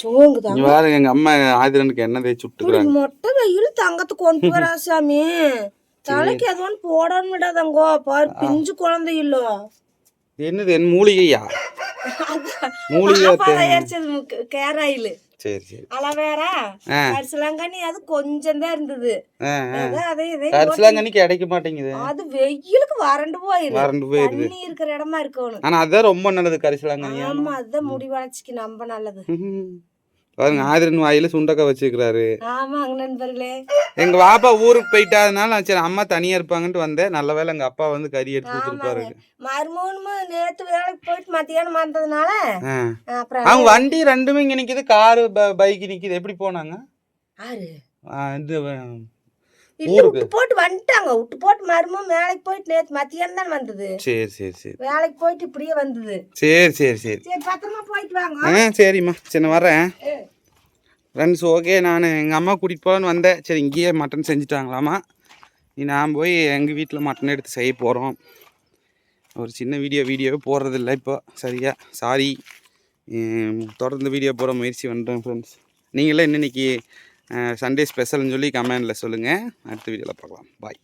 சோங்குதான் பாருங்க எங்க அம்மா ஆதிரனுக்கு என்ன தேய்ச்சி விட்டுக்கிறாங்க. மொட்டை வெயில் தங்கத்தை கொண்டு வரா சாமி. தலைக்கு ஒன்று போடணும் விடாதங்கோ பாரு பிஞ்சு குழந்தை இல்லோ. என்னது என் மூலிகையா? எரிச்சது கேராயில் சரி சரி. அலவேரா கரிசலாங்கண்ணி அது கொஞ்சம் தான் இருந்தது. கரிசலாங்கண்ணி கிடைக்க மாட்டேங்குது. அது வெயிலுக்கு வறண்டு போயிரு வறண்டு போயிருது. தண்ணி இருக்கிற இடமா இருக்கணும். ஆனா அதான் ரொம்ப நல்லது கரிசலாங்கண்ணி ஆமா அதுதான் முடி வளர்ச்சிக்கு ரொம்ப நல்லது. பாருங்க ஆதிரன் வாயில சுண்டக்காய் வச்சிருக்கிறாரு. ஆமாங்க நண்பர்களே. எங்க பாப்பா ஊருக்கு போயிட்டாதனால நான் சரி அம்மா தனியா இருப்பாங்கன்ட்டு வந்தேன். நல்ல வேளை எங்க அப்பா வந்து கறி எடுத்து கொடுத்துருப்பாரு. மறுமூணு நேத்து வேலைக்கு போயிட்டு மத்தியானம் வந்ததுனால அவங்க வண்டி ரெண்டுமே இங்க நிக்குது. காரு பைக் நிக்குது. எப்படி போனாங்க? இது விட்டு போட்டு வந்துட்டாங்க. விட்டு போட்டு மறுமும் வேலைக்கு போயிட்டு நேத்து மத்தியானம் தான் வந்தது. சரி சரி சரி. வேலைக்கு போயிட்டு இப்படியே வந்தது. சரி சரி சரி. சரி பத்திரமா போயிட்டு வாங்க. சரிம்மா. சரி நான் வரேன். ஃப்ரெண்ட்ஸ் ஓகே நான் எங்கள் அம்மா கூட்டிகிட்டு போகலான்னு வந்தேன். சரி இங்கேயே மட்டன் செஞ்சுட்டாங்களாமா? நீ நான் போய் எங்கள் வீட்டில் மட்டன் எடுத்து செய்ய போகிறோம் ஒரு சின்ன வீடியோ வீடியோவே போடுறதில்ல இப்போ. சரியா? சாரி தொடர்ந்து வீடியோ போகிற முயற்சி பண்ணுறேன் ஃப்ரெண்ட்ஸ் நீங்களே இன்னைக்கு சண்டே ஸ்பெஷல்னு சொல்லி கமெண்டில் சொல்லுங்கள் அடுத்த வீடியோவில் பார்க்கலாம். பாய்